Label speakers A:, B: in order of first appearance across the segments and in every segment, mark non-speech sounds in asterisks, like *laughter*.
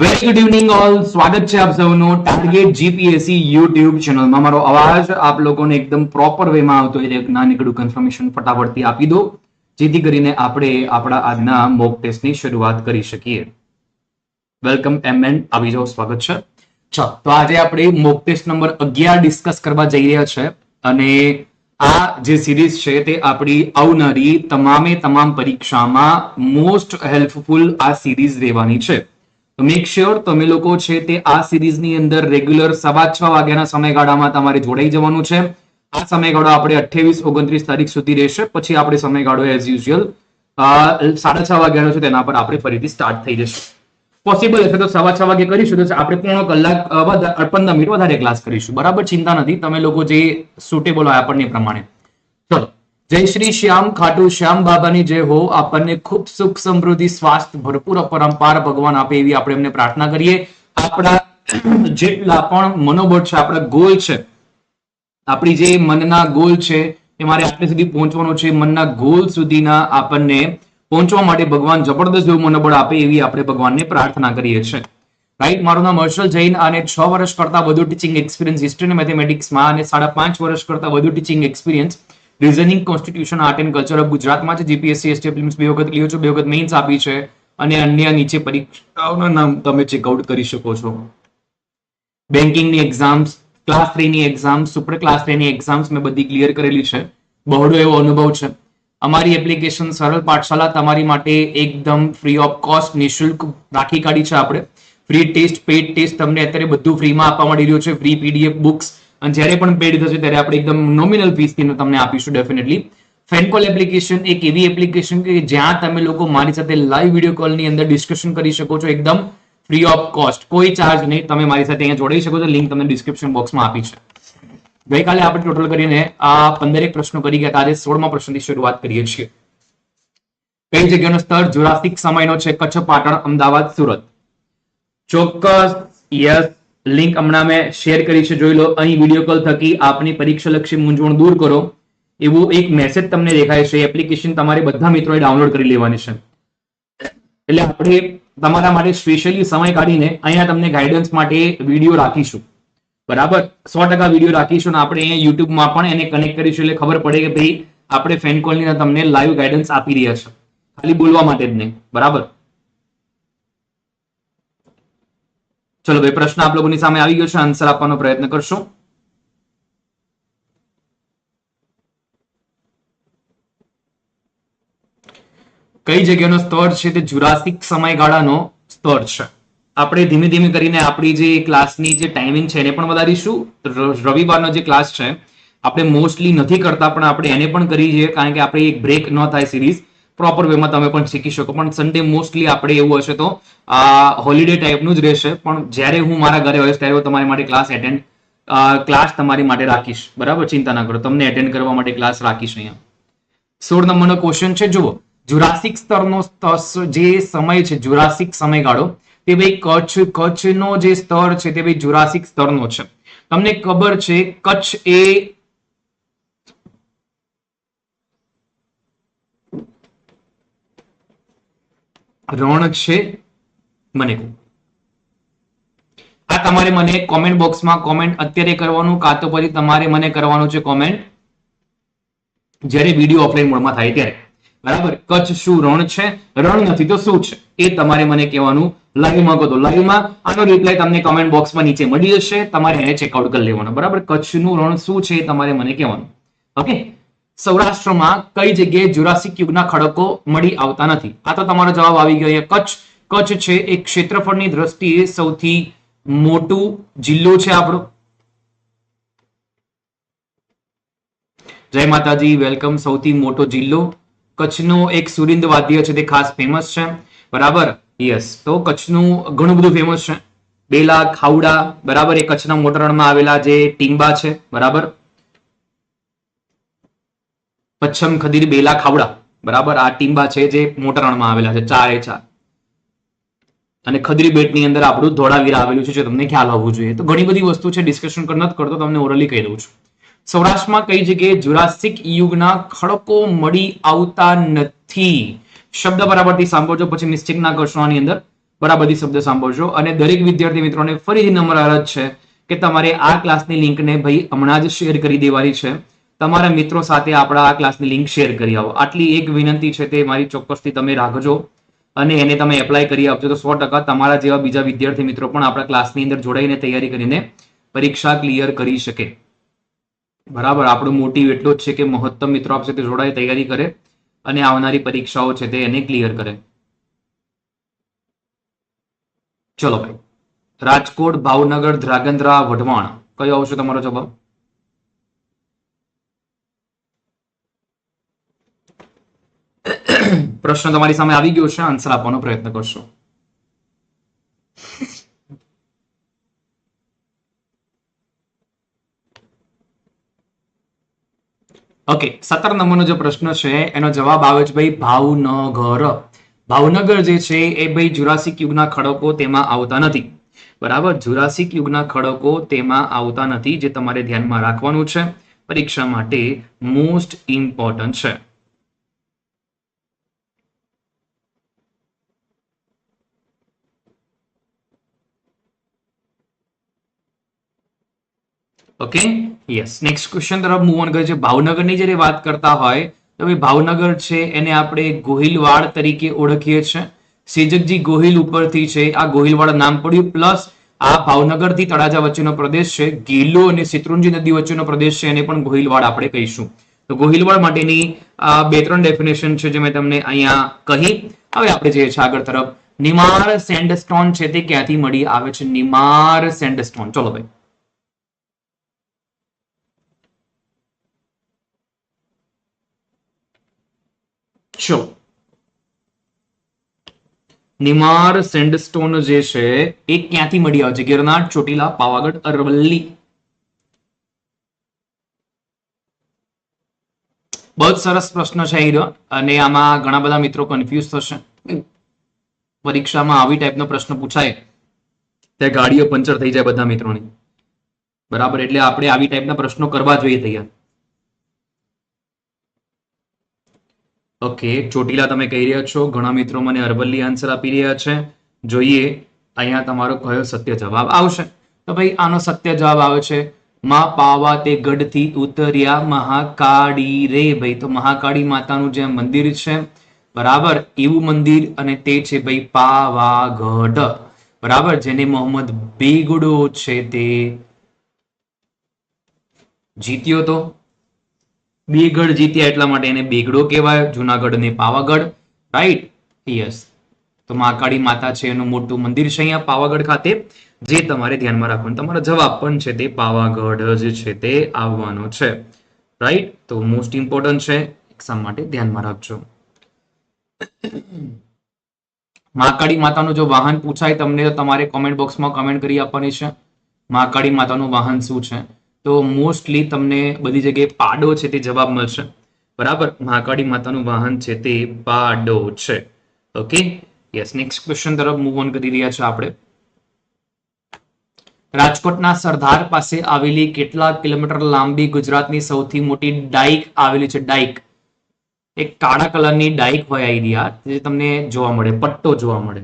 A: Very good evening all સ્વાગત છે આપ સૌનું ટાર્ગેટ જીપીએસસી યુટ્યુબ ચેનલમાં મારો અવાજ આપ લોકોને એકદમ પ્રોપર વેમાં આવતો હોય એક નાનકડું કન્ફર્મેશન ફટાફટથી આપી દો, જેથી કરીને આપણે આપણા આજના મોક ટેસ્ટની શરૂઆત કરી શકીએ. વેલકમ એમ આવી જાઓ. સ્વાગત છે. ચલો તો આજે આપણે મોક ટેસ્ટ નંબર અગિયાર ડિસ્કસ કરવા જઈ રહ્યા છે. અને આ જે સિરીઝ છે તે આપણી આવનારી તમામે તમામ પરીક્ષામાં મોસ્ટ હેલ્પફુલ આ સિરીઝ રહેવાની છે. તો મેક શ્યોર તમે લોકો છે તે આ સિરીઝની અંદર રેગ્યુલર સવા છ વાગ્યાના સમયગાળામાં તમારે જોડાઈ જવાનું છે. આ સમયગાળો આપણે અઠ્યાવીસ, ઓગણત્રીસ તારીખ સુધી રહેશે. પછી આપણે સમયગાળો એઝ યુઝ્યુઅલ સાડા છ વાગ્યાનો છે તેના પર આપણે ફરીથી સ્ટાર્ટ થઈ જશે. પોસિબલ હશે તો સવા છ વાગે કરીશું. તો આપણે પૂર્ણ કલાક પંદર મિનિટ વધારે ક્લાસ કરીશું. બરાબર? ચિંતા નથી. તમે લોકો જે સુટેબલ હોય આપણને પ્રમાણે. ચલો. જય શ્રી શ્યામ ખાટુ, શ્યામ બાબાની જય હો. આપણને ખૂબ સુખ સમૃદ્ધિ, સ્વાસ્થ્ય ભરપૂર પરંપાર ભગવાન આપે એવી આપણે એમને પ્રાર્થના કરીએ. આપણા જેટલા પણ મનોબળ છે, આપણા ગોલ છે, આપણી જે મનના ગોલ છે, એ મારે આપણે સુધી પહોંચવાનો છે. મનના ગોલ સુધીના આપણને પહોંચવા માટે ભગવાન જબરદસ્ત એવું મનોબળ આપે એવી આપણે ભગવાનને પ્રાર્થના કરીએ છીએ. રાઈટ મારું નામ હર્ષલ જૈન અને છ વર્ષ કરતા વધુ ટીચિંગ એક્સપિરિયન્સ હિસ્ટ્રી અને મેથેમેટિક્સમાં અને સાડા પાંચ વર્ષ કરતા વધુ teaching experience reasoning constitution art and culture of ગુજરાતમાં છે. જીપીએસસી એસટી ફિલ્મ્સ બે વખત લ્યો છો, બે વખત મેઇન્સ આપી છે. અને અન્ય નીચે પરીક્ષાઓના નામ તમે ચેકઆઉટ કરી શકો છો. બેન્કિંગની એક્ઝામ્સ ક્લાસ થ્રીની એક્ઝામ્સ સુપર ક્લાસ થ્રીની એક્ઝામ્સ મેં બધી ક્લિયર કરેલી છે. બહોળો એવો અનુભવ છે. અમારી એપ્લિકેશન સરળ પાઠશાલા તમારી માટે એકદમ ફ્રી ઓફ કોસ્ટ નિઃશુલ્ક રાખી કાઢી છે આપણે. ફ્રી ટેસ્ટ પેડ ટેસ્ટ તમને અત્યારે બધું ફ્રીમાં આપવા મળી રહ્યું છે. ફ્રી પીડીએફ બુક્સ અને જ્યારે પણ પેડ થશે ત્યારે આપણે એકદમ નોમિનલ ફીસથી તમને આપીશું ડેફિનેટલી ફેનકોલ એપ્લિકેશન એક એવી એપ્લિકેશન કે જ્યાં તમે લોકો મારી સાથે લાઈવ વીડિયો કોલની અંદર ડિસ્કશન કરી શકો છો એકદમ ફ્રી ઓફ કોસ્ટ કોઈ ચાર્જ નહીં, તમે મારી સાથે અહીંયા જોડાઈ શકો છો લિંક તમને ડિસ્ક્રિપ્શન બોક્સમાં આપી છે. ગઈકાલે આપણે ટોટલ કરીને આ પંદરેક પ્રશ્નો કરી ગયા આજે સોળમા પ્રશ્નની શરૂઆત કરીએ છીએ. કઈ જગ્યાનો સ્તર જુરાસિક સમયનો છે? કચ્છ, પાટણ, અમદાવાદ, સુરત. ચોક્કસ યસ લિંક હમણાં મેં શેર કરી છે, જોઈ લો. અહીં વીડિયો કોલ થકી આપની પરીક્ષા લક્ષી મૂંઝવણ દૂર કરો. એવું એક મેસેજ તમને દેખાય છે. એપ્લિકેશન તમારે બધા મિત્રોએ ડાઉનલોડ કરી લેવાની છે. એટલે આપણે તમારા માટે સ્પેશિયલી સમય કાઢીને અહીંયા તમને ગાઈડન્સ માટે વીડિયો રાખીશું. બરાબર? સો ટકા વીડિયો રાખીશું અને આપણે અહીંયા યુટ્યુબમાં પણ એને કનેક્ટ કરીશું. એટલે ખબર પડે કે ભાઈ, આપણે ફેન કોલની તમને લાઈવ ગાઈડન્સ આપી રહ્યા છે. ખાલી બોલવા માટે જ નહીં. બરાબર? ચલો ભાઈ પ્રશ્ન આપ લોકોની સામે આવી ગયો છે. આન્સર આપવાનો પ્રયત્ન કરશો. કઈ જગ્યાનો સ્તર છે તે જુરાસિક સમયગાળાનો સ્તર છે? આપણે ધીમે ધીમે કરીને આપણી જે ક્લાસની જે ટાઈમિંગ છે એને પણ વધારીશું. રવિવારનો જે ક્લાસ છે, આપણે મોસ્ટલી નથી કરતા, પણ આપણે એને પણ કરી છે કારણ કે આપણે એક બ્રેક ન થાય સિરીઝ પ્રોપર વેમાં તમે પણ શીખી શકો. પણ સન્ડે મોસ્ટલી આપણે એવું હશે તો હોલિડે ટાઈપનું જ રહેશે. પણ જ્યારે હું મારા ઘરે હોઈશ ત્યારે હું તમારી માટે ક્લાસ એટેન્ડ ક્લાસ તમારી માટે રાખીશ. બરાબર? ચિંતા ના કરો. તમને એટેન્ડ કરવા માટે ક્લાસ રાખીશ અહીંયા. સોળ નંબરનો ક્વેશ્ચન છે, જુઓ. જુરાસિક સ્તરનો સ્તર જે સમય છે, જુરાસિક સમયગાળો, તે ભાઈ કચ્છ, કચ્છનો જે સ્તર છે, તે ભાઈ જુરાસિક સ્તરનો છે. તમને ખબર છે, કચ્છ એ રણ છે મને કહો. આ તમારે મને કોમેન્ટ બોક્સમાં કોમેન્ટ અત્યારે કરવાનું કાં તો પછી તમારે મને કરવાનું છે કોમેન્ટ જ્યારે વીડિયો ઓફલાઈન મોડમાં થાય ત્યારે. બરાબર? કચ્છ શું રણ છે? રણ નથી તો શું છે? એ તમારે મને કહેવાનું. લાઈવમાં કહો તો લાઈવમાં આનો રિપ્લાય તમને કોમેન્ટ બોક્સમાં નીચે મળી જશે. તમારે એને ચેકઆઉટ કરી લેવાનો. બરાબર? કચ્છનું રણ શું છે એ તમારે મને કહેવાનું. ઓકે સૌરાષ્ટ્રમાં કઈ જગ્યાએ જુરાસિક યુગના ખડકો મળી આવતા નથી? આ તો તમારો જવાબ આવી ગયો કચ્છ. કચ્છ છે એ ક્ષેત્રફળની દ્રષ્ટિએ સૌથી મોટું જિલ્લો છે આપણો. જય માતાજી, વેલકમ. સૌથી મોટો જિલ્લો. કચ્છનો એક સુરિંદ વાદ્ય છે, તે ખાસ ફેમસ છે. બરાબર? યસ તો કચ્છનું ઘણું બધું ફેમસ છે. બેલા, ખાવડા, બરાબર? એ કચ્છના મોટરણમાં આવેલા જે ટીંબા છે. બરાબર? પચ્છમ ખદીર બેલા ખાવડા. બરાબર? આ ટીંબા છે જે મોટા રણમાં આવેલા છે, ચારે ચાર. અને ખદરી બેટની અંદર આપણું ધોળાવીરા આવેલું છે, જે તમને ખ્યાલ હોવું જોઈએ. તો ઘણી બધી વસ્તુ છે ડિસ્કશન નથી કરતો તમને ઓરલી કહી દઉં છું. સૌરાષ્ટ્રમાં કઈ જગ્યાએ જુરાસિક યુગના ખડકો મળી આવતા નથી? શબ્દ બરાબરથી સાંભળજો, પછી મિસ્ટેક ના કરશો આની અંદર. બરાબરથી શબ્દ સાંભળજો. અને દરેક વિદ્યાર્થી મિત્રોને ફરીથી નમ્ર અરજ છે કે તમારે આ ક્લાસની લિંકને ભાઈ હમણાં જ શેર કરી દેવાની છે. તમારા મિત્રો સાથે આપણા આ ક્લાસની લિંક શેર કરી આવો. આટલી એક વિનંતી છે તે મારી ચોક્કસથી તમે રાખજો અને એને તમે એપ્લાય કરી આપજો. તો સો ટકા તમારા જેવા બીજા વિદ્યાર્થી મિત્રો પણ આપણા ક્લાસની અંદર જોડાઈને તૈયારી કરીને પરીક્ષા ક્લિયર કરી શકે. બરાબર? આપણો મોટિવ એટલો જ છે કે મહત્તમ મિત્રો આપશે તે જોડાઈ તૈયારી કરે અને આવનારી પરીક્ષાઓ છે તે એને ક્લિયર કરે. ચલો ભાઈ. રાજકોટ ભાવનગર ધ્રાગંદ્રા વઢવાણ. કયો આવશે તમારો જવાબ? પ્રશ્ન તમારી સામે આવી ગયો છે આન્સર આપવાનો પ્રયત્ન કરશો. ઓકે સત્તર નંબરનો જે પ્રશ્ન છે, એનો જવાબ આવે છે ભાઈ ભાવનગર. ભાવનગર જે છે, એ ભાઈ જુરાસિક યુગના ખડકો તેમાં આવતા નથી. બરાબર? જુરાસિક યુગના ખડકો તેમાં આવતા નથી, જે તમારે ધ્યાનમાં રાખવાનું છે. પરીક્ષા માટે મોસ્ટ ઇમ્પોર્ટન્ટ છે. ઓકે યસ નેક્સ્ટ ક્વેશ્ચન તરફ મૂવ ઓન કરે છે ભાવનગરની જ્યારે વાત કરતા હોય, તો ભાવનગર છે, એને આપણે ગોહિલવાડ તરીકે ઓળખીએ છીએ. સેજકજી ગોહિલ ઉપરથી છે, આ ગોહિલવાડ નામ પડ્યું. પ્લસ આ ભાવનગરથી તળાજા વચ્ચેનો પ્રદેશ છે, ગીલો અને શેત્રુંજી નદી વચ્ચેનો પ્રદેશ છે, એને પણ ગોહિલવાડ આપણે કહીશું. તો ગોહિલવાડ માટેની બે ત્રણ ડેફિનેશન છે જે મેં તમને અહીંયા કહી. હવે આપણે જઈએ છીએ આગળ તરફ. નિમાર સેન્ડસ્ટોન છે તે ક્યાંથી મળી આવે છે? નિમાર સેન્ડસ્ટોન. ચલો ભાઈ. ચલો નિમાર સેન્ડસ્ટોન જે છે, એ ક્યાંથી મળી આવે છે? ગિરનાર, ચોટીલા, પાવાગઢ, અરવલ્લી. બહુ સરસ પ્રશ્ન છે હીરો. અને આમાં ઘણા બધા મિત્રો કન્ફ્યુઝ થશે. પરીક્ષામાં આવી ટાઈપનો પ્રશ્ન પૂછાય. તે ગાડીઓ પંચર થઈ જાય બધા મિત્રોની. બરાબર, એટલે આપણે આવી ટાઈપના પ્રશ્નો કરવા જોઈએ તૈયાર. ઓકે, ચોટીલા તમે કહી રહ્યા છો. ઘણા મિત્રો મને અરવલ્લી આન્સર આપી રહ્યા છે. જોઈએ, અહીંયા તમારો કયો સત્ય જવાબ આવશે. તો ભાઈ, આનો સત્ય જવાબ આવે છે, માં પાવા તે ગઢથી ઉતર્યા મહાકાળી રે. ભાઈ, તો મહાકાળી માતાનું જે મંદિર છે, બરાબર, એવું મંદિર અને તે છે ભાઈ પાવાગઢ બરાબર, જેને મોહમ્મદ બેગડો છે તે. જીત્યો તો? બેગઢ જીત્યા એટલા માટે એને બેગડો કહેવાય, જુનાગઢ ને પાવાગઢ રાઈટ યસ તો મહાકાળી માતા છે, એનું મોટું મંદિર છે અહીંયા પાવાગઢ ખાતે. જે તમારે ધ્યાનમાં રાખવાનું, તમારો જવાબ પણ છે તે પાવાગઢ જ છે તે આવવાનો છે. રાઈટ તો મોસ્ટ ઇમ્પોર્ટન્ટ છે એક્ઝામ માટે ધ્યાનમાં રાખજો. મહાકાળી માતાનું જો વાહન પૂછાય, તમને તમારે કોમેન્ટ બોક્સમાં કમેન્ટ કરી આપવાની છે. મહાકાળી માતાનું વાહન શું છે? તો મોસ્ટલી તમને બધી જગ્યાએ પાડો છે તે જવાબ મળશે. બરાબર? મહાકાળી માતાનું વાહન છે તે પાડો છે. ઓકે? યસ નેક્સ્ટ ક્વેશ્ચન તરફ મૂવ ઓન કરી રહ્યા છે આપણે. રાજકોટના સરદાર પાસે આવેલી કેટલા કિલોમીટર લાંબી ગુજરાતની સૌથી મોટી ડાઇક આવેલી છે? ડાઇક એક કાળા કલરની ડાઇક હોય આઈડિયા, જે તમને જોવા મળે, પટ્ટો જોવા મળે.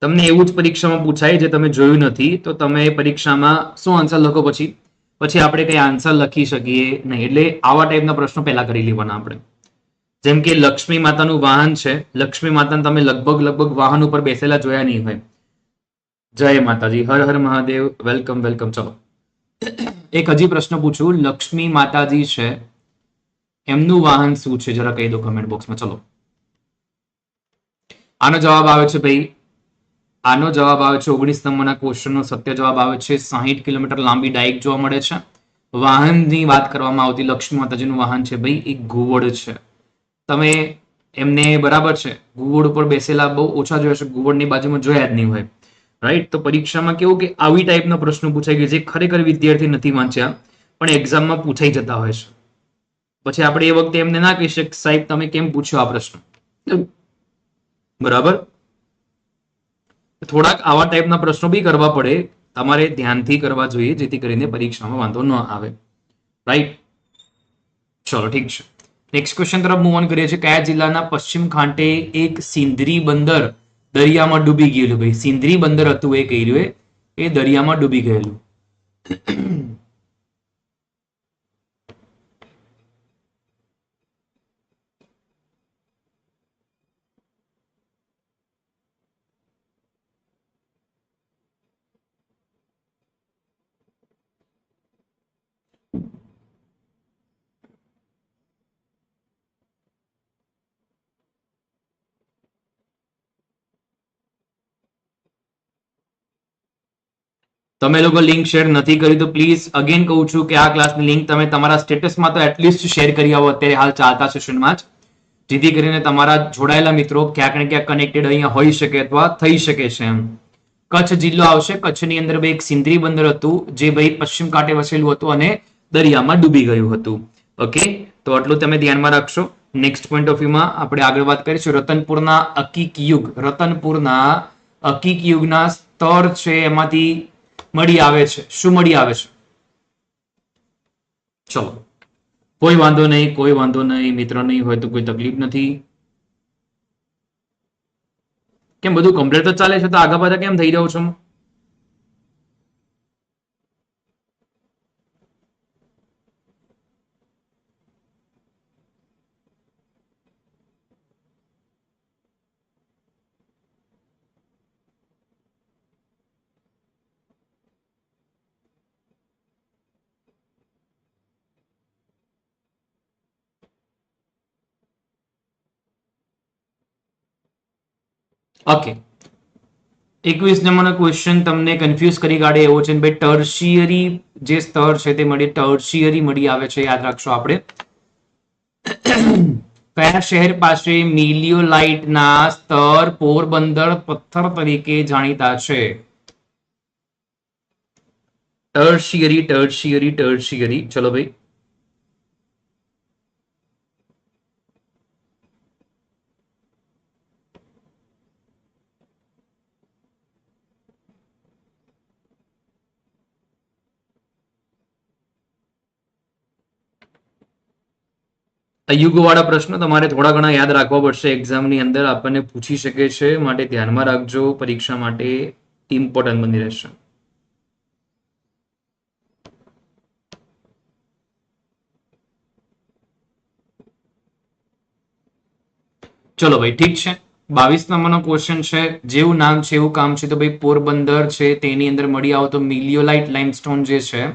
A: તમને એવું જ પરીક્ષામાં પૂછાય જે તમે જોયું નથી, તો તમે પરીક્ષામાં શું આન્સર લખો પછી? પછી આપણે કઈ આન્સર લખી શકીએ નહીં. એટલે આવા ટાઈપના પ્રશ્નો પહેલા કરી લેવાના આપણે. જેમ કે લક્ષ્મી માતાનું વાહન છે. લક્ષ્મી માતાને તમે લગભગ લગભગ વાહન ઉપર બેસેલા જોયા નહીં હોય. જય માતાજી. હર હર મહાદેવ. વેલકમ વેલકમ ચલો. એક હજી પ્રશ્ન પૂછું. લક્ષ્મી માતાજી છે. એમનું વાહન શું છે? જરા કહી દો કમેન્ટ બોક્સમાં ચલો. આનો જવાબ આવે છે ભાઈ આનો જવાબ આવે છે ઓગણીસ નંબરના ક્વેશ્ચનનો સત્ય જવાબ આવે છે. સાહીઠ કિલોમીટર લાંબી ડાઇક જોવા મળે છે. વાહનની વાત કરવામાં આવતી લક્ષ્મી માતાજીનું વાહન છે ભાઈ, એ ઘુવડ છે. તમે એમને બરાબર છે, ઘુવડ ઉપર બેસેલા બહુ ઓછા જોયા છે, ઘુવડની બાજુમાં જોયા જ નહીં હોય. રાઈટ તો પરીક્ષામાં કેવું કે આવી ટાઈપનો પ્રશ્ન પૂછાય કે જે ખરેખર વિદ્યાર્થી નથી વાંચ્યા, પણ એક્ઝામમાં પૂછાઈ જતા હોય છે. પછી આપણે એ વખતે એમને ના કહી શકીએ સાહેબ, તમે કેમ પૂછ્યો આ પ્રશ્ન? બરાબર? થોડાક આવા ટાઈપના પ્રશ્નો બી કરવા પડે. તમારે ધ્યાનથી કરવા જોઈએ, જેથી કરીને પરીક્ષામાં વાંધો ન આવે. રાઈટ ચલો, ઠીક છે. નેક્સ્ટ ક્વેશ્ચન તરફ મૂવ ઓન કરીએ છીએ. કયા જિલ્લાના પશ્ચિમ ખાંટે એક સિંધરી બંદર દરિયામાં ડૂબી ગયેલું? ભાઈ, સિંધરી બંદર હતું એ કહી રહ્યું એ દરિયામાં ડૂબી ગયેલું. તમે લોકો લિંક શેર નથી કરી, તો પ્લીઝ અગેન કહું છું કે આ ક્લાસની લિંક તમે તમારા સ્ટેટસમાં તો એટલીસ્ટ શેર કરી આવો. અત્યારે હાલ ચાલતા સેશનમાં જ. જેથી કરીને તમારા જોડાયેલા મિત્રો ક્યાંક ને ક્યાંક કનેક્ટેડ અહીંયા હોઈ શકે અથવા થઈ શકે છે એમ. કચ્છ જિલ્લો આવશે. કચ્છની અંદર ભાઈ એક સિંદરી બંદર હતું, જે ભાઈ પશ્ચિમ કાંઠે વસેલું હતું અને દરિયામાં ડૂબી ગયું હતું. ઓકે તો આટલું તમે ધ્યાનમાં રાખશો. નેક્સ્ટ પોઈન્ટ ઓફ વ્યૂમાં આપણે આગળ વાત કરીશું. રતનપુરના અકીક યુગ. રતનપુરના અકીક યુગના સ્તર છે એમાંથી મળી આવે છે? શું મળી આવે છે? ચલો. કોઈ વાંધો નહીં, કોઈ વાંધો નહીં, મિત્ર નહીં હોય તો કોઈ તકલીફ નથી. કેમ, બધું કમ્પ્લેટ જ ચાલે છે? તો આગા પાછા કેમ થઈ રહ્યો છો? ઓકે એકવીસ નંબરનો ક્વેશ્ચન તમને કન્ફ્યુઝ કરી કાઢે એવો છે ભાઈ ટર્શિયરી જે સ્તર છે તે મળી ટર્શિયરી મળી આવે છે, યાદ રાખશો આપણે. કયા શહેર પાસે મિલિયોલાઇટના સ્તર પોરબંદર પથ્થર તરીકે જાણીતા છે? ટર્શિયરી ટર્શિયરી ટર્શિયરી ચલો ભાઈ. યુગવાળા પ્રશ્નો તમારે થોડા ઘણા યાદ રાખવા પડશે. એક્ઝામની અંદર આપણને પૂછી શકે છે. માટે ધ્યાનમાં રાખજો. પરીક્ષા માટે ઇમ્પોર્ટન્ટ બની રહેશે. ચલો ભાઈ, ઠીક છે. બાવીસ નંબરનો ક્વેશ્ચન છે. જેવું નામ છે, એવું કામ છે, તો ભાઈ પોરબંદર છે, તેની અંદર મળી આવો તો મિલિયોલાઇટ લાઇમસ્ટોન જે છે,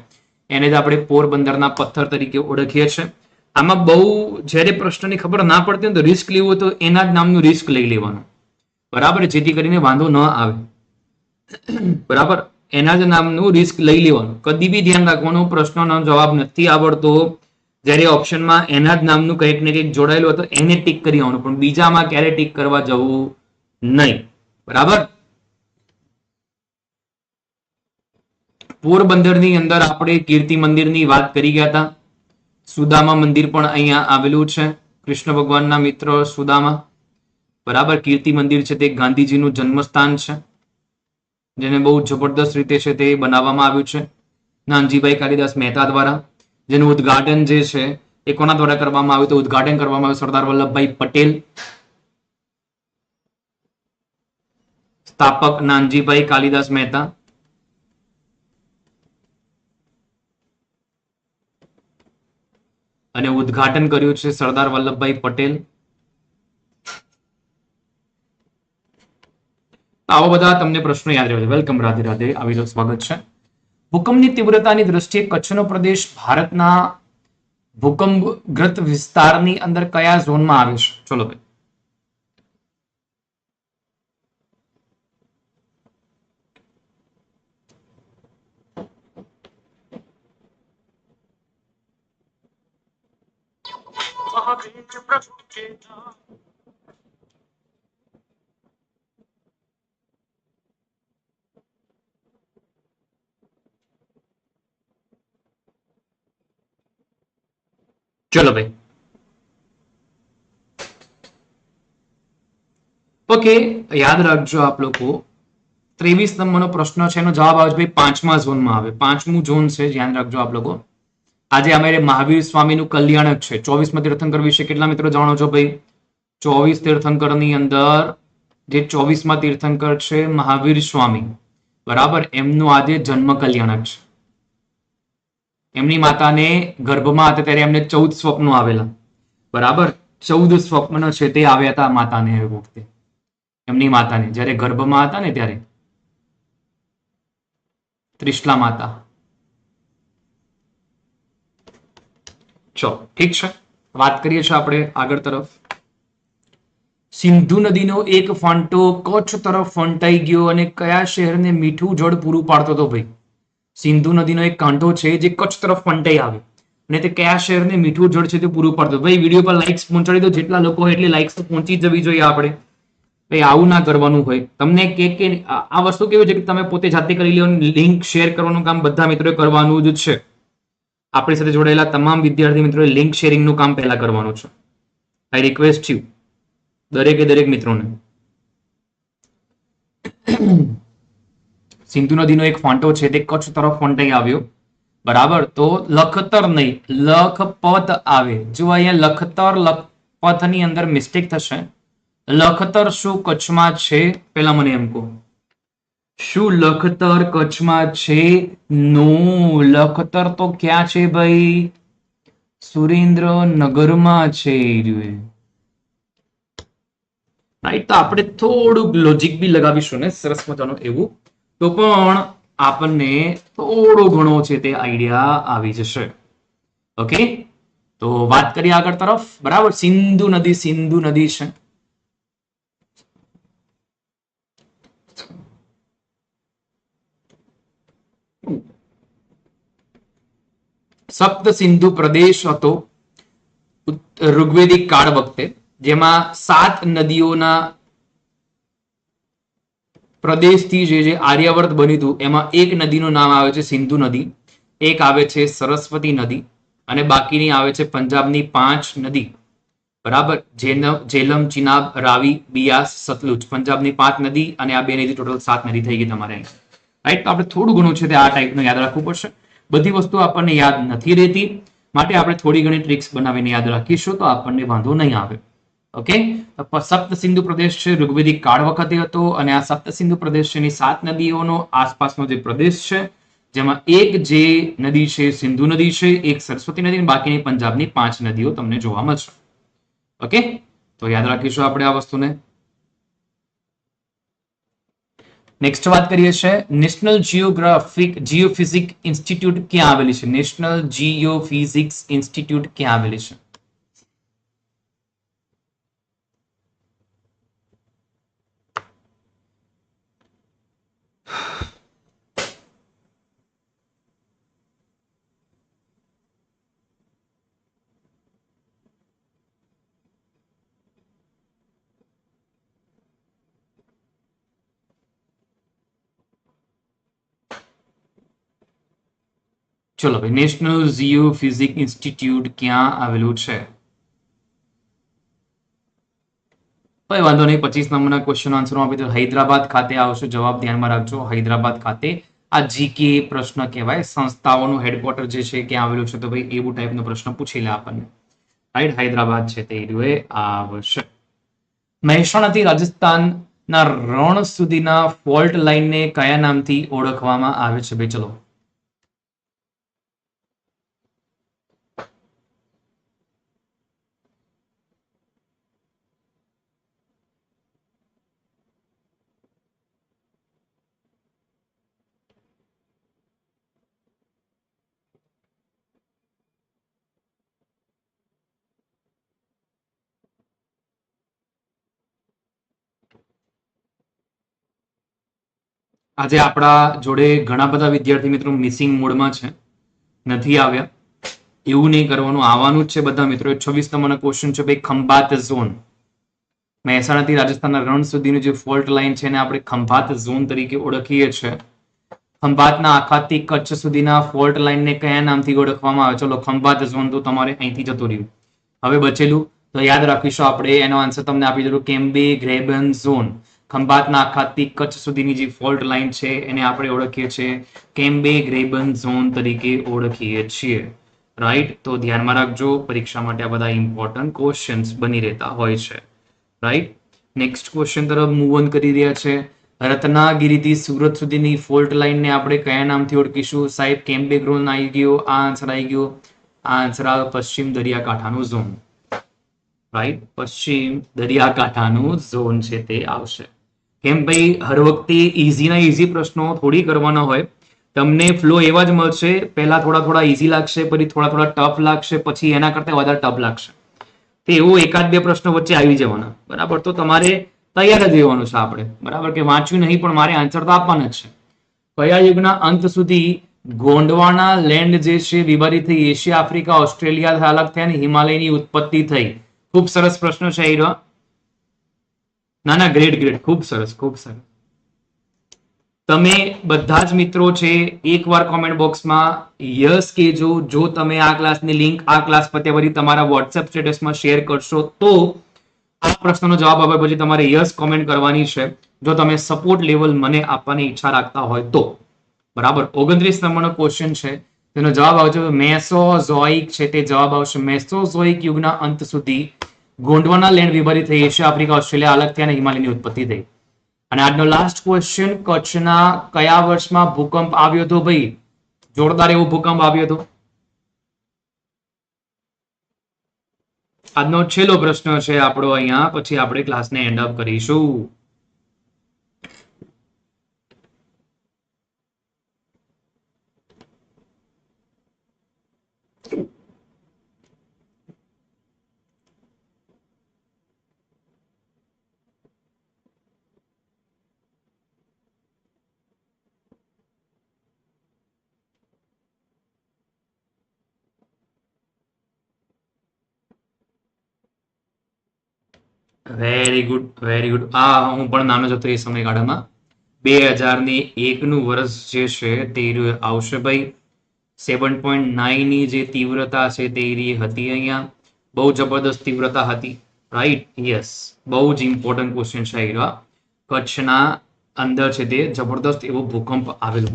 A: એને જ આપણે પોરબંદરના પથ્થર તરીકે ઓળખીએ છીએ. આમાં બહુ જ્યારે પ્રશ્નની ખબર ના પડતી હોય તો રિસ્ક લેવું તો એના જ નામનું રિસ્ક લઈ લેવાનું. બરાબર? જેથી કરીને વાંધો ન આવે. બરાબર? એના જ નામનું રિસ્ક લઈ લેવાનું. કદી બી ધ્યાન રાખવાનું, પ્રશ્નનો જવાબ નથી આવડતો. જ્યારે ઓપ્શનમાં એના જ નામનું કંઈક ને કંઈક જોડાયેલું હોય તો એને ટીક કરી આવવાનું. પણ બીજામાં ક્યારે ટીક કરવા જવું નહીં. બરાબર? પોરબંદરની અંદર આપણે કીર્તિ મંદિરની વાત કરી ગયા હતા. સુદામા મંદિર પણ અહીંયા આવેલું છે. કૃષ્ણ ભગવાનના મિત્ર, સુદામા. બરાબર, કીર્તિ મંદિર છે તે, ગાંધીજીનું જન્મસ્થાન છે. જેને બહુ જબરદસ્ત રીતે છે તે બનાવવામાં આવ્યું છે. નાનજીભાઈ કાલિદાસ મહેતા દ્વારા. જેનું ઉદઘાટન જે છે એ કોના દ્વારા કરવામાં આવ્યું? તો ઉદઘાટન કરવામાં આવ્યું સરદાર વલ્લભભાઈ પટેલ. સ્થાપક નાનજીભાઈ કાલિદાસ મહેતા. અને ઉદ્ઘાટન કર્યું છે સરદાર વલ્લભભાઈ પટેલ. આવા બધા તમને પ્રશ્નો યાદ રહેશે વેલકમ રાધે રાધે. આવેલો સ્વાગત છે. ભૂકંપની તીવ્રતાની દ્રષ્ટિએ કચ્છનો પ્રદેશ ભારતના ભૂકંપગ્રસ્ત વિસ્તારની અંદર કયા ઝોનમાં આવે છે? ચલો ભાઈ.
B: રે પ્રભુ
A: કે ભાઈ ઓકે યાદ રાખજો આપ લોકો ત્રેવીસ નંબરનો પ્રશ્ન છે એનો જવાબ આવે ભાઈ પાંચમા ઝોનમાં આવે પાંચમું ઝોન છે યાદ રાખજો આપ લોકો આજે અમારે મહાવીર સ્વામીનું કલ્યાણક છે. ચોવીસમાં તીર્થંકર વિશે કેટલા મિત્રો જાણો છો ભાઈ? ચોવીસ તીર્થંકરની અંદર જે ચોવીસમાં તીર્થંકર છે, મહાવીર સ્વામી. બરાબર? એમનું આજે જન્મ કલ્યાણક છે. એમની માતાને ગર્ભમાં હતા ત્યારે એમને ચૌદ સ્વપ્નો આવેલા. બરાબર? ચૌદ સ્વપ્ન છે તે આવ્યા હતા માતાને એ વખતે. એમની માતાને. જ્યારે ગર્ભમાં હતા ને ત્યારે. ત્રિશલા માતા. ચલો, ઠીક છે. વાત કરીએ છીએ આપણે આગળ તરફ. સિંધુ નદીનો એક ફાંટો કચ્છ તરફ ફંટાઈ ગયો અને કયા શહેરને મીઠું જળ પૂરું પાડતો હતો ભાઈ? સિંધુ નદીનો એક કાંઠો છે જે કચ્છ તરફ ફંટાઈ આવે. અને તે કયા શહેરને મીઠું જળ છે તે પૂરું પાડતો? ભાઈ વીડિયો પર લાઇક્સ પહોંચાડી દો. જેટલા લોકો એટલી લાઇક્સ પહોંચી જવી જોઈએ આપણે. ભાઈ, આવું ના કરવાનું હોય. તમને કે કે આ વસ્તુ કેવું છે કે તમે પોતે જાતે કરી લો લિંક શેર કરવાનું કામ બધા મિત્રોએ કરવાનું જ છે. આપણી સાથે જોડાયેલા તમામ વિદ્યાર્થી મિત્રોએ લિંક શેરિંગનું કામ પહેલા કરવાનું છે. આઈ રિક્વેસ્ટ યુ દરેકે દરેક મિત્રોને. *clears throat* સિંધુ નદીનો એક ફોન્ટો છે તે કચ્છ તરફ ફંટાઈ આવ્યો. બરાબર? તો લખતર નહીં, લખપત આવે. જો અહીંયા લખતર લખપથની અંદર મિસ્ટેક થશે, લખતર શું કચ્છમાં છે? પેલા મને એમ કહો. શું લખતર કચ્છમાં છે? નો લખતર તો ક્યાં છે ભાઈ? સુરેન્દ્રનગરમાં છે રાઈટ તો આપણે થોડુંક લોજિક બી લગાવીશું ને, સરસ મજાનું એવું. તો પણ આપણને થોડો ઘણો છે તે આઈડિયા આવી જશે. ઓકે તો વાત કરીએ આગળ તરફ. બરાબર? સિંધુ નદી સિંધુ નદી છે. સપ્ત સિંધુ પ્રદેશ હતો, ઋગ્વેદિક કાળ વખતે, જેમાં સાત નદીઓના પ્રદેશથી જે જે આર્યાવર્ત બન્યું હતું, એમાં એક નદીનું નામ આવે છે સિંધુ નદી, એક આવે છે સરસ્વતી નદી, અને બાકીની આવે છે પંજાબની પાંચ નદી. બરાબર? જેલમ, ચિનાબ, રાવી, બિયાસ, સતલુજ. પંજાબની પાંચ નદી અને આ બે નદી ટોટલ સાત નદી થઈ ગઈ તમારે રાઈટ તો આપણે થોડું ઘણું છે તે આ ટાઈપનું યાદ રાખવું પડશે. બધી વસ્તુ આપણને યાદ નથી રહેતી. માટે આપણે થોડી ઘણી ટ્રિક્સ બનાવીને યાદ રાખીશું તો આપણને વાંધો નહીં આવે. ઓકે સપ્ત સિંધુ પ્રદેશ છે, ઋગ્વેદિક કાળ વખતે હતો અને આ સપ્ત સિંધુ પ્રદેશ છે સાત નદીઓનો આસપાસનો જે પ્રદેશ છે, જેમાં એક જે નદી છે સિંધુ નદી છે, એક સરસ્વતી નદી અને બાકીની પંજાબની પાંચ નદીઓ તમને જોવા મળશે. ઓકે તો યાદ રાખીશું આપણે આ વસ્તુને. નેક્સ્ટ વાત કરીએ છે નેશનલ જીઓગ્રાફિક જીઓફિઝિક ઇન્સ્ટિટ્યૂટ ક્યાં આવેલી છે? નેશનલ જીઓફિઝિક્સ ઇન્સ્ટિટ્યૂટ ક્યાં આવેલી છે? ચલો ભાઈ નેશનલ જીઓફિઝિક ઇન્સ્ટિટ્યૂટ ક્યાં આવેલું છે? ભાઈ, વાંધો નહીં, પચીસ નંબરના ક્વેશ્ચન આન્સર આપી દો હૈદરાબાદ ખાતે આવશે, જવાબ ધ્યાનમાં રાખજો. હૈદરાબાદ ખાતે આ જીકે પ્રશ્ન કહેવાય. સંસ્થાઓનું હેડક્વાર્ટર જે છે, ક્યાં આવેલું છે? તો ભાઈ, એવું ટાઈપનો પ્રશ્ન પૂછી લે આપણને. રાઈટ હૈદરાબાદ છે તે એરિયોએ આવશે. મહેસાણાથી રાજસ્થાનના રણ સુધીના ફોલ્ટ લાઇનને કયા નામથી ઓળખવામાં આવે છે? ભાઈ, ચલો. આજે આપણા જોડે ઘણા બધા વિદ્યાર્થી મિત્રો મિસિંગ મોડમાં છે. નથી આવ્યા. એવું નહીં કરવાનું. આવવાનું જ છે બધા મિત્રો. છવ્વીસ નંબરનો ક્વેશ્ચન છે ભાઈ, ખંભાત ઝોન. મહેસાણાથી રાજસ્થાનના રણ સુધીની જે ફોલ્ટ લાઇન છે એને આપણે ખંભાત ઝોન તરીકે ઓળખીએ છીએ ખંભાતના આખાથી કચ્છ સુધીના ફોલ્ટ લાઇનને કયા નામથી ઓળખવામાં આવે? ચલો, ખંભાત ઝોન તો તમારે અહીંથી જતું રહ્યું. હવે બચેલું. તો યાદ રાખીશું આપણે. એનો આન્સર તમને આપી દીધું. Cambay graben zone. ખંભાતના આખાથી કચ્છ સુધીની જે ફોલ્ટ લાઇન છે, એને આપણે ઓળખીએ છીએ કેમ્બે ગ્રેબન ઝોન તરીકે ઓળખીએ છીએ. રાઈટ તો ધ્યાનમાં રાખજો, પરીક્ષા માટે આ બધા ઇમ્પોર્ટન્ટ ક્વેશ્ચન્સ બની રહેતા હોય છે. રાઈટ નેક્સ્ટ ક્વેશ્ચન તરફ મૂવ ઓન કરી રહ્યા છે. રત્નાગીરીથી સુરત સુધીની ફોલ્ટ લાઇનને આપણે કયા નામથી ઓળખીશું? સાહેબ કેમ્બે ગ્રોન આવી ગયો, આ આન્સર આવી ગયો. આ આન્સર આવે પશ્ચિમ દરિયાકાંઠાનું ઝોન રાઈટ પશ્ચિમ દરિયાકાંઠાનું ઝોન છે તે આવશે. કેમ ભાઈ, હર વખતે ઇઝી ના ઇઝી પ્રશ્નો થોડી કરવાના હોય. તમને ફ્લો એવા જ મળશે, પહેલા થોડા થોડા ઇઝી લાગશે, પછી થોડા થોડા ટફ લાગશે, પછી એના કરતા વધારે ટફ લાગશે. તો એવો એકાદ બે પ્રશ્નો વચ્ચે આવી જવાના. બરાબર? તો તમારે તૈયાર જ રહેવાનું છે આપણે. બરાબર? કે વાંચ્યું નહીં, પણ મારે આન્સર તો આપવાના જ છે. કયા યુગના અંત સુધી ગોંડવાના લેન્ડ જે છે, વિભાજિત થઈ, એશિયા, આફ્રિકા, ઓસ્ટ્રેલિયા, અલગ થયા અને હિમાલયની ઉત્પત્તિ થઈ? ખૂબ સરસ પ્રશ્ન છે એ. ના ના ગ્રેટ ગ્રેટ ખૂબ સરસ ખૂબ સરસ. તમે બધા જ મિત્રો છે, એકવાર કોમેન્ટ બોક્સમાં યસ કેજો જો તમે આ ક્લાસની લિંક આ ક્લાસ પતે વળી તમારા વોટ્સએપ સ્ટેટસમાં શેર કરશો, તો આ પ્રશ્નનો જવાબ આપ્યા પછી તમારે યસ કોમેન્ટ કરવાની છે. જો તમે સપોર્ટ લેવલ મને આપવાની ઈચ્છા રાખતા હોય તો. બરાબર? ઓગણત્રીસ નંબરનો ક્વેશ્ચન છે. તેનો જવાબ આવશે મેસોઝોઇક છે. તે જવાબ આવશે, મેસોઝોઇક યુગના અંત સુધી ગોંડવાના લેન્ડ વિભાજિત થઈ એશિયા, આફ્રિકા, ઓસ્ટ્રેલિયા અલગ થયા અને હિમાલયની ઉત્પત્તિ થઈ. અને આજનો લાસ્ટ ક્વેશ્ચન કચ્છના કયા વર્ષમાં ભૂકંપ આવ્યો હતો ભાઈ? જોરદાર એવો ભૂકંપ આવ્યો હતો. આજનો છેલ્લો પ્રશ્ન છે આપણો અહીંયા, પછી આપણે ક્લાસને એન્ડ અપ કરીશું. વેરી ગુડ વેરી ગુડ આ હું પણ નાનો જ હતો એ સમયગાળામાં. બે હજાર એક એકનું વર્ષ જે છે તે આવશે ભાઈ. સેવન પોઈન્ટ નાઇનની જે તીવ્રતા છે તે હતી અહીંયા. બહુ જબરદસ્ત તીવ્રતા હતી. રાઈટ યસ બહુ જ ઇમ્પોર્ટન્ટ ક્વેશ્ચન છે એ કચ્છના અંદર છે તે જબરદસ્ત એવો ભૂકંપ આવેલો.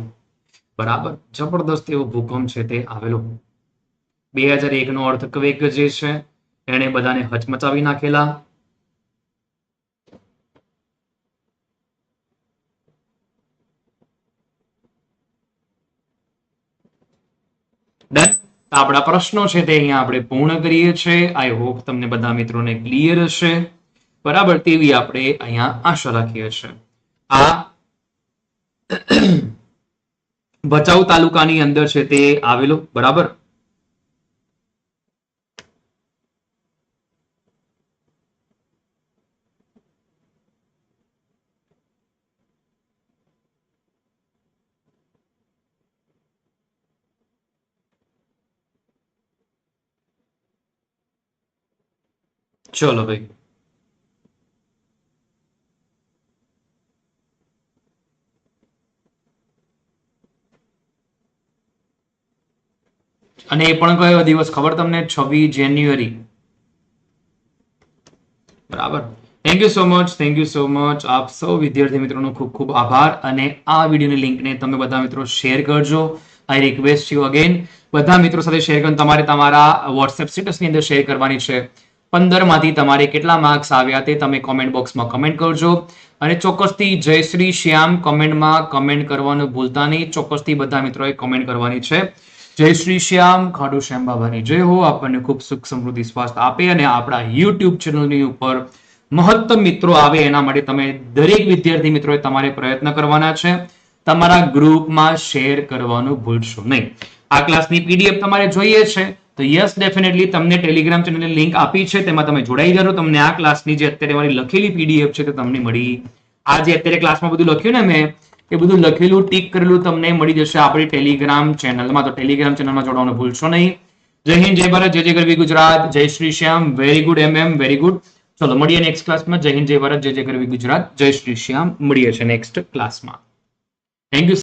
A: બરાબર? જબરદસ્ત એવો ભૂકંપ છે તે આવેલો. બે હજાર એકનો અર્થક્વેક જે છે એણે બધાને હચમચાવી નાખેલા. ડન આપણા પ્રશ્નો છે તે અહીંયા આપણે પૂર્ણ કરીએ છીએ. આઈ હોપ તમને બધા મિત્રોને ક્લિયર હશે. બરાબર, તેવી આપણે અહીંયા આશા રાખીએ છીએ. આ ભચાઉ તાલુકાની અંદર છે તે આવેલો, બરાબર? ચલો ભાઈ. અને એ પણ કયો દિવસ? ખબર તમને? છવ્વીસ જાન્યુઆરી બરાબર. Thank you so much thank you so much આપ સૌ વિદ્યાર્થી મિત્રોનો ખૂબ ખૂબ આભાર. અને આ વિડીયોની લિંકને તમે બધા મિત્રો શેર કરજો. આઈ રિક્વેસ્ટ યુ અગેન બધા મિત્રો સાથે શેર કરીને તમારે તમારા વોટ્સએપ સ્ટેટસની અંદર શેર કરવાની છે. પંદરમાંથી તમારે કેટલા માર્ક્સ આવ્યા તે તમે કોમેન્ટ બોક્સમાં કમેન્ટ કરજો. અને ચોક્કસથી જય શ્રી શ્યામ કમેન્ટમાં કમેન્ટ કરવાનું ભૂલતા નહીં. ચોક્કસથી બધા મિત્રોએ કમેન્ટ કરવાની છે. જય શ્રી શ્યામ, ખાડુ શ્યામ બાબાની જય હો. આપણને ખૂબ સુખ સમૃદ્ધિ સ્વાસ્થ્ય આપે અને આપણા યુટ્યુબ ચેનલની ઉપર મહત્તમ મિત્રો આવે એના માટે તમે દરેક વિદ્યાર્થી મિત્રોએ તમારે પ્રયત્ન કરવાના છે. તમારા ગ્રુપમાં શેર કરવાનું ભૂલશો નહીં. આ ક્લાસની પીડીએફ તમારે જોઈએ છે. તો યસ ડેફિનેટલી તમને ટેલિગ્રામ ચેનલની લિંક આપી છે, તેમાં તમે જોડાઈ જજો. તમને આ ક્લાસની જે અત્યારે મારી લખેલી પીડીએફ છે, તે તમને મળી. આ જે અત્યારે ક્લાસમાં બધું લખ્યું ને મેં, એ બધું લખેલું, ટીક કરેલું તમને મળી જશે આપણી ટેલિગ્રામ ચેનલમાં તો ટેલિગ્રામ ચેનલમાં જોડાવાનું ભૂલશો નહીં. જય હિન્દ, જય ભારત, જય જય ગરવી ગુજરાત, જય શ્રી શ્યામ. વેરી ગુડ એમ એમ વેરી ગુડ ચલો, મળીએ નેક્સ્ટ ક્લાસમાં જય હિન્દ, જય ભારત, જય જય ગરવી ગુજરાત, જય શ્રી શ્યામ. મળીએ છે નેક્સ્ટ ક્લાસમાં થેન્ક યુ